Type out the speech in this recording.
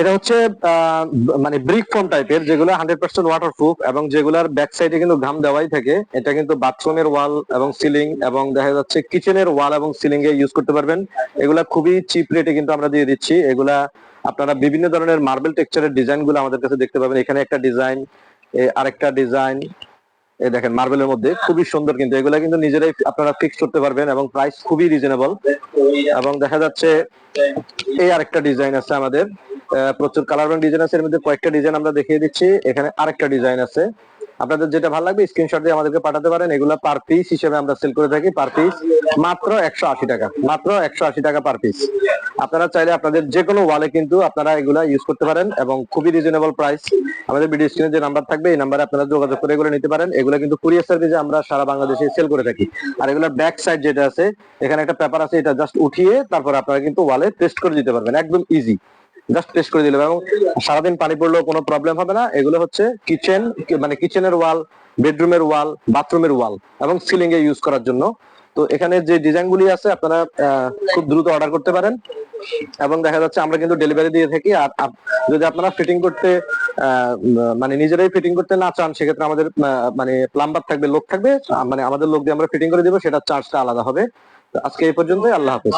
এটা হচ্ছে মানে ব্রিক ফোম টাইপের যেগুলো হান্ড্রেড পার্সেন্ট ওয়াটার প্রুফ এবং যেগুলার ব্যাক সাইডে কিন্তু ঘাম দেওয়াই থাকে। এটা কিন্তু বাথরুমের ওয়াল এবং সিলিং এবং দেখা যাচ্ছে কিচেনের ওয়াল এবং সিলিং এ ইউজ করতে পারবেন। এগুলা খুবই চিপ রেটে কিন্তু আমরা দিয়ে দিচ্ছি। এগুলা আপনারা বিভিন্ন ধরনের মার্বেল টেক্সচারের ডিজাইনগুলো আমাদের কাছে দেখতে পাবেন। এখানে একটা ডিজাইন আরেকটা ডিজাইন এই দেখেন মার্বেলের মধ্যে। খুবই সুন্দর কিন্তু। এগুলা কিন্তু নিজেরাই আপনারা ফিক্স করতে পারবেন এবং প্রাইস খুবই রিজনেবল এবং দেখা যাচ্ছে, এই আরেকটা ডিজাইন আছে আমাদের। প্রচুর কালার এবং ডিজাইন আছে। এর মধ্যে কয়েকটা ডিজাইন আমরা দেখিয়ে দিচ্ছি। এখানে আরেকটা ডিজাইন আছে। আপনাদের যেটা ভালো লাগবে স্ক্রিনশট দিয়ে আমাদেরকে পাঠাতে পারেন। এগুলা পার পিস হিসেবে আমরা সেল করে থাকি পার পিস মাত্র একশো আশি টাকা। মাত্র একশো আশি টাকা পার পিস আপনারা চাইলে আপনাদের যে কোনো ওয়ালে কিন্তু আপনারা এগুলা ইউজ করতে পারেন এবং খুবই রিজনেবল প্রাইস আমাদের ভিডিও স্ক্রিনে যে নাম্বার থাকবে, এই নাম্বারে আপনারা যোগাযোগ করে এগুলো নিতে পারেন। এগুলো কিন্তু কুরিয়ার সার্ভিসে আমরা সারা বাংলাদেশে সেল করে থাকি। আর এগুলোর ব্যাক সাইড যেটা আছে, এখানে একটা পেপার আছে, এটা জাস্ট উঠিয়ে তারপর আপনারা কিন্তু ওয়ালে পেস্ট করে দিতে পারবেন। একদম ইজি জাস্ট পেস্ট করে দিলে এবং সারাদিন পানি পড়লেও কোনো প্রবলেম হবে না। এগুলো হচ্ছে কিচেন মানে কিচেনের ওয়াল বেডরুমের ওয়াল বাথরুমের ওয়াল এবং সিলিং এ ইউজ করার জন্য। তো এখানে যে ডিজাইন গুলি আছে, আপনারা খুব দ্রুত অর্ডার করতে পারেন। এবং দেখা যাচ্ছে আমরা কিন্তু ডেলিভারি দিয়ে থাকি। আর যদি আপনারা ফিটিং করতে মানে নিজেরাই ফিটিং করতে না চান, সেক্ষেত্রে আমাদের মানে প্লাম্বার থাকবে, লোক থাকবে। মানে আমাদের লোক দিয়ে আমরা ফিটিং করে দিব সেটা চার্জটা আলাদা হবে। আজকে এই পর্যন্তই। আল্লাহ হাফেজ।